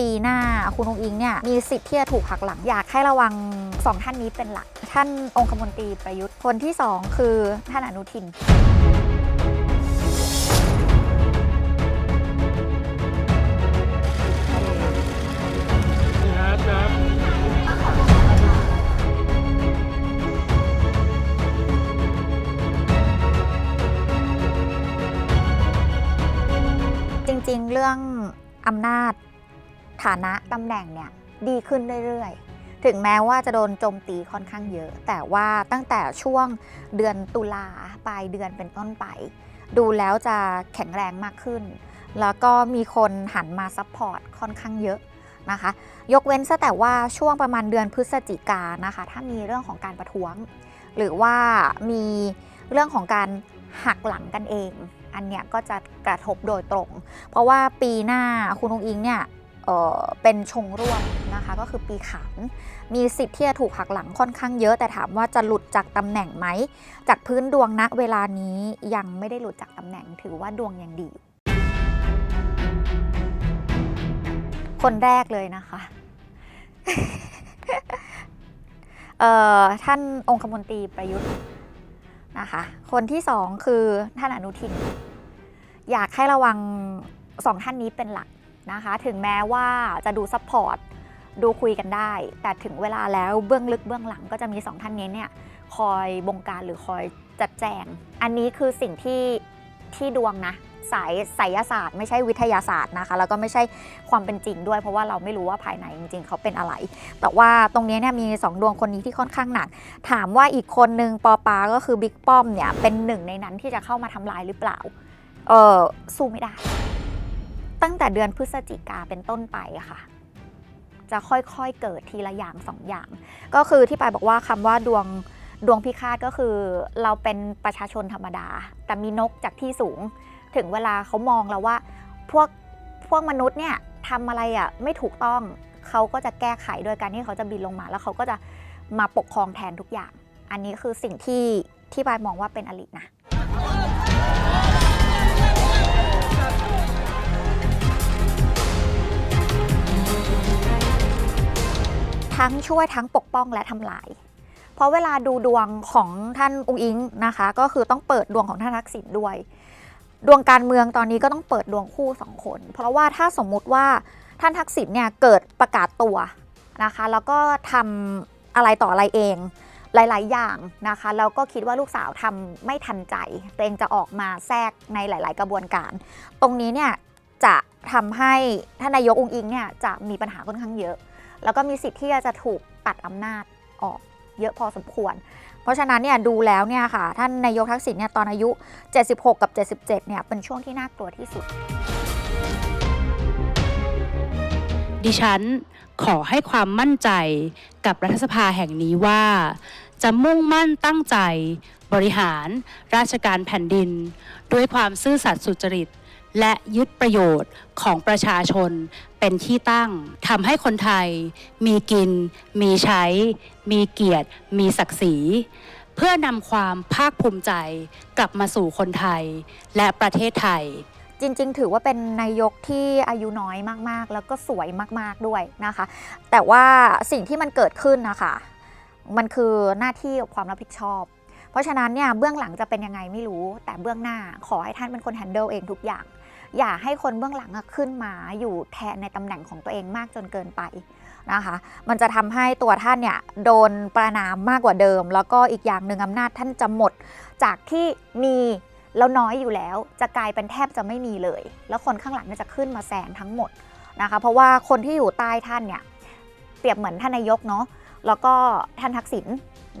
ปีหน้าคุณองค์อิงเนี่ยมีสิทธิ์ที่จะถูกหักหลังอยากให้ระวังสองท่านนี้เป็นหลัก ท่านองคมนตรีประยุทธ์คนที่สองคือท่านอนุทินนี่ฮะครับจริงๆ เรื่องอำนาจ ฐานะตำแหน่งเนี่ยดีขึ้นเรื่อยๆ ถึงแม้ว่าจะโดนโจมตีค่อนข้างเยอะ แต่ว่าตั้งแต่ช่วงเดือนตุลาปลายเดือนเป็นต้นไป ดูแล้วจะแข็งแรงมากขึ้น แล้วก็มีคนหันมาซัพพอร์ตค่อนข้างเยอะนะคะ ยกเว้นซะแต่ว่าช่วงประมาณเดือนพฤศจิกานะคะ ถ้ามีเรื่องของการประท้วง หรือว่ามีเรื่องของการหักหลังกันเอง อันเนี้ยก็จะกระทบโดยตรง เพราะว่าปีหน้าคุณองอิงเนี่ย เป็นชงร่วมนะคะก็คือปีขานมีสิทธิ์ที่จะถูกหักหลังค่อนข้างเยอะ แต่ถามว่าจะหลุดจากตำแหน่งไหม จากพื้นดวงณเวลานี้ยังไม่ได้หลุดจากตำแหน่งถือว่าดวงยังดี คนแรกเลยนะคะท่านองคมนตรีประยุทธ์นะคะ คนที่สองคือท่านอนุทิน อยากให้ระวังสองท่านนี้เป็นหลัก นะคะ ถึงแม้ว่าจะดูซัพพอร์ตดูคุยกันได้ แต่ถึงเวลาแล้วเบื้องลึกเบื้องหลังก็จะมีสองท่านนี้เนี่ยคอยบงการหรือคอยจัดแจง อันนี้คือสิ่งที่ที่ดวงนะสายไสยศาสตร์ไม่ใช่วิทยาศาสตร์นะคะ แล้วก็ไม่ใช่ความเป็นจริงด้วย เพราะว่าเราไม่รู้ว่าภายในจริง ๆ เขาเป็นอะไร แต่ว่าตรงนี้เนี่ยมีสองดวงคนนี้ที่ค่อนข้างหนัก ถามว่าอีกคนนึงปอปาก็คือบิ๊กป้อมเนี่ยเป็นหนึ่งในนั้นที่จะเข้ามาทำลายหรือเปล่า เออสู้ไม่ได้ ตั้งแต่เดือนพฤศจิกาเป็นต้นไปค่ะ จะค่อยๆเกิดทีละอย่างสองอย่าง ก็คือที่ปายบอกว่าคำว่าดวงดวงพิฆาตก็คือเราเป็นประชาชนธรรมดา แต่มีนกจากที่สูง ถึงเวลาเขามองแล้วว่าพวกพวกมนุษย์เนี่ยทำอะไรอะไม่ถูกต้องเขาก็จะแก้ไขโดยการที่เขาจะบินลงมา แล้วเขาก็จะมาปกครองแทนทุกอย่าง อันนี้คือสิ่งที่ที่ปายมองว่าเป็นอลินะ ทั้งช่วยทั้งปกป้องและทำลาย เพราะเวลาดูดวงของท่านองค์อิงนะคะ ก็คือต้องเปิดดวงของท่านทักษิณด้วย ดวงการเมืองตอนนี้ก็ต้องเปิดดวงคู่สองคน เพราะว่าถ้าสมมุติว่าท่านทักษิณเนี่ยเกิดประกาศตัวนะคะ แล้วก็ทำอะไรต่ออะไรเองหลาย ๆ อย่างนะคะ แล้วก็คิดว่าลูกสาวทำไม่ทันใจตัวเองจะออกมาแทรกในหลาย ๆ กระบวนการ ตรงนี้เนี่ยจะทำให้ท่านนายกองค์อิงเนี่ยจะมีปัญหาค่อนข้างเยอะ แล้วก็มีสิทธิ์ที่จะถูกตัดอำนาจออกเยอะพอสมควร เพราะฉะนั้นเนี่ยดูแล้วเนี่ยค่ะ ท่านนายกทักษิณเนี่ยตอนอายุ 76 กับ 77 เนี่ยเป็นช่วงที่น่ากลัวที่สุด ดิฉันขอให้ความมั่นใจกับรัฐสภาแห่งนี้ว่า จะมุ่งมั่นตั้งใจบริหารราชการแผ่นดิน ด้วยความซื่อสัตย์สุจริต และยึดประโยชน์ของประชาชนเป็นที่ตั้งทำให้คนไทย มีกิน มีใช้ มีเกียรติ มีศักดิ์ศรี เพื่อนำความภาคภูมิใจกลับมาสู่คนไทยและประเทศไทย จริง ๆ ถือว่าเป็นนายกที่อายุน้อยมากๆ แล้วก็สวยมากๆด้วยนะคะ แต่ว่าสิ่งที่มันเกิดขึ้นนะคะ มันคือหน้าที่กับความรับผิดชอบเพราะฉะนั้นเนี่ยเบื้องหลังจะเป็นยังไงไม่รู้ แต่เบื้องหน้าขอให้ท่านเป็นคนแฮนเดิลเองทุกอย่าง อย่าให้คนเบื้องหลังขึ้นมาอยู่แทนในตำแหน่งของตัวเองมากจนเกินไปนะคะ มันจะทำให้ตัวท่านเนี่ยโดนประนามมากกว่าเดิม แล้วก็อีกอย่างหนึ่งอำนาจท่านจะหมด จากที่มีแล้วน้อยอยู่แล้ว จะกลายเป็นแทบจะไม่มีเลย แล้วคนข้างหลังจะขึ้นมาแซงทั้งหมดนะคะ เพราะว่าคนที่อยู่ใต้ท่านเนี่ยเปรียบเหมือนท่านนายกเนาะแล้วก็ท่านทักษิณ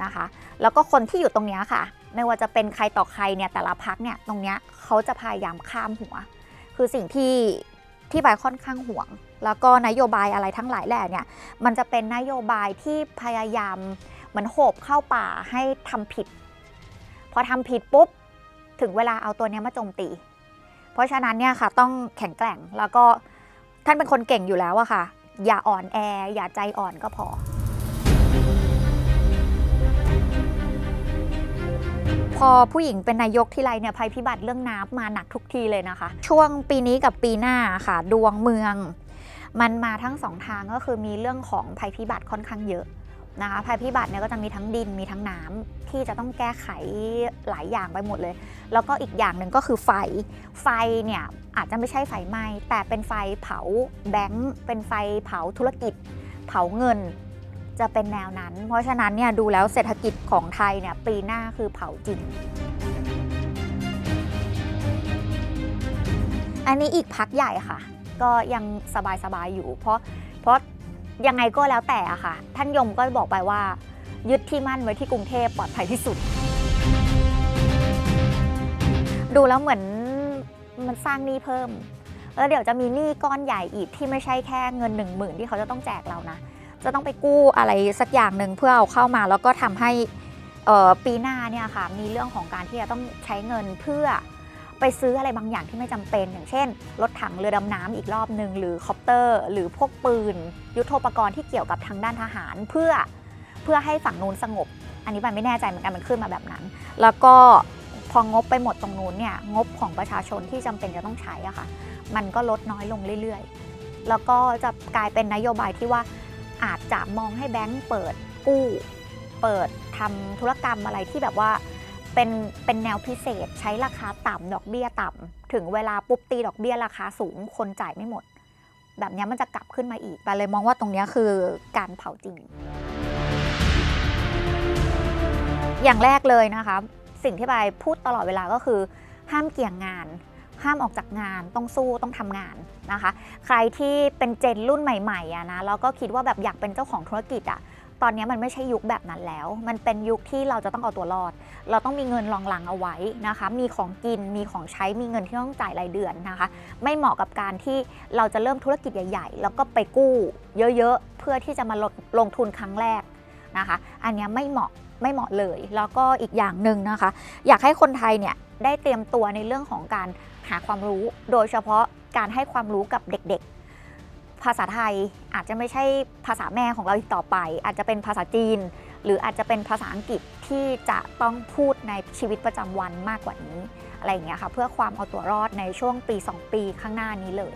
นะคะ แล้วก็คนที่อยู่ตรงนี้ค่ะ ไม่ว่าจะเป็นใครต่อใครเนี่ยแต่ละพักเนี่ยตรงนี้เขาจะพยายามข้ามหัว คือสิ่งที่ที่ใบายค่อนข้างห่วง แล้วก็นโยบายอะไรทั้งหลายแหล่เนี่ย มันจะเป็นนโยบายที่พยายามเหมือนโหบเข้าป่าให้ทำผิด พอทำผิดปุ๊บ ถึงเวลาเอาตัวเนี้ยมาโจมตี เพราะฉะนั้นเนี่ยค่ะต้องแข็งแกร่งแล้วก็ท่านเป็นคนเก่งอยู่แล้วอะค่ะ อย่าอ่อนแอ อย่าใจอ่อนก็พอ พอผู้หญิงเป็นนายกที่ไรเนี่ยภัยพิบัติเรื่องน้ำมาหนักทุกทีเลยนะคะ ช่วงปีนี้กับปีหน้าค่ะ ดวงเมือง มันมาทั้งสองทางก็คือมีเรื่องของภัยพิบัติค่อนข้างเยอะนะคะภัยพิบัติเนี่ยก็จะมีทั้งดินมีทั้งน้ำที่จะต้องแก้ไขหลายอย่างไปหมดเลย แล้วก็อีกอย่างหนึ่งก็คือไฟ ไฟเนี่ยอาจจะไม่ใช่ไฟไหม้แต่เป็นไฟเผาแบงค์เป็นไฟเผาธุรกิจ เผาเงิน จะเป็นแนวนั้น เพราะฉะนั้นเนี่ยดูแล้วเศรษฐกิจของไทยเนี่ยปีหน้าคือเผาจริง อันนี้อีกพักใหญ่ค่ะ ก็ยังสบายๆอยู่ เพราะเพราะยังไงก็แล้วแต่อะค่ะ ท่านยมก็บอกไปว่า ยึดที่มั่นไว้ที่กรุงเทพปลอดภัยที่สุด ดูแล้วเหมือนมันสร้างหนี้เพิ่มแล้วเดี๋ยวจะมีหนี้ก้อนใหญ่อีกที่ไม่ใช่แค่เงิน1 0,000ที่เขาจะต้องแจกเรานะ จะต้องไปกู้อะไรสักอย่างหนึ่งเพื่อเอาเข้ามาแล้วก็ทำให้ปีหน้าเนี่ยค่ะมีเรื่องของการที่จะต้องใช้เงินเพื่อไปซื้ออะไรบางอย่างที่ไม่จำเป็น อย่างเช่น รถถังเรือดำน้ำอีกรอบหนึ่งหรือคอปเตอร์ หรือพวกปืน ยุทโธปกรณ์ที่เกี่ยวกับทางด้านทหาร เพื่อเพื่อให้ฝั่งนู้นสงบ อันนี้มันไม่แน่ใจเหมือนกันมันขึ้นมาแบบนั้น แล้วก็พองบไปหมดตรงนู้นเนี่ยงบของประชาชนที่จำเป็นจะต้องใช้อะค่ะ มันก็ลดน้อยลงเรื่อยๆ แล้วก็จะกลายเป็นนโยบายที่ว่า อาจจะมองให้แบงก์เปิดกู้เปิดทำธุรกรรมอะไรที่แบบว่าเป็นเป็นแนวพิเศษใช้ราคาต่ำดอกเบี้ยต่ำถึงเวลาปุ๊บตีดอกเบี้ยราคาสูงคนจ่ายไม่หมด แบบนี้มันจะกลับขึ้นมาอีกแต่เลยมองว่าตรงนี้คือการเผาจริง อย่างแรกเลยนะคะ สิ่งที่ไปายพูดตลอดเวลาก็คือ ห้ามเกี่ยงงาน ห้ามออกจากงานต้องสู้ต้องทำงานนะคะ ใครที่เป็นเจนรุ่นใหม่ๆอะนะแล้วก็คิดว่าแบบอยากเป็นเจ้าของธุรกิจอะตอนนี้มันไม่ใช่ยุคแบบนั้นแล้ว มันเป็นยุคที่เราจะต้องเอาตัวรอด เราต้องมีเงินรองหลังเอาไว้นะคะ มีของกิน มีของใช้ มีเงินที่ต้องจ่ายรายเดือนนะคะ ไม่เหมาะกับการที่เราจะเริ่มธุรกิจใหญ่ ๆ แล้วก็ไปกู้เยอะๆ เพื่อที่จะมาลงลงทุนครั้งแรกนะคะ อันนี้ไม่เหมาะ ไม่เหมาะเลย แล้วก็อีกอย่างหนึ่งนะคะ อยากให้คนไทยเนี่ยได้เตรียมตัวในเรื่องของการ หาความรู้ โดยเฉพาะการให้ความรู้กับเด็กๆ ภาษาไทยอาจจะไม่ใช่ภาษาแม่ของเราอีกต่อไป อาจจะเป็นภาษาจีน หรืออาจจะเป็นภาษาอังกฤษที่จะต้องพูดในชีวิตประจำวันมากกว่านี้อะไรอย่างเงี้ยค่ะเพื่อความเอาตัวรอดในช่วงปี 2 ปีข้างหน้านี้เลย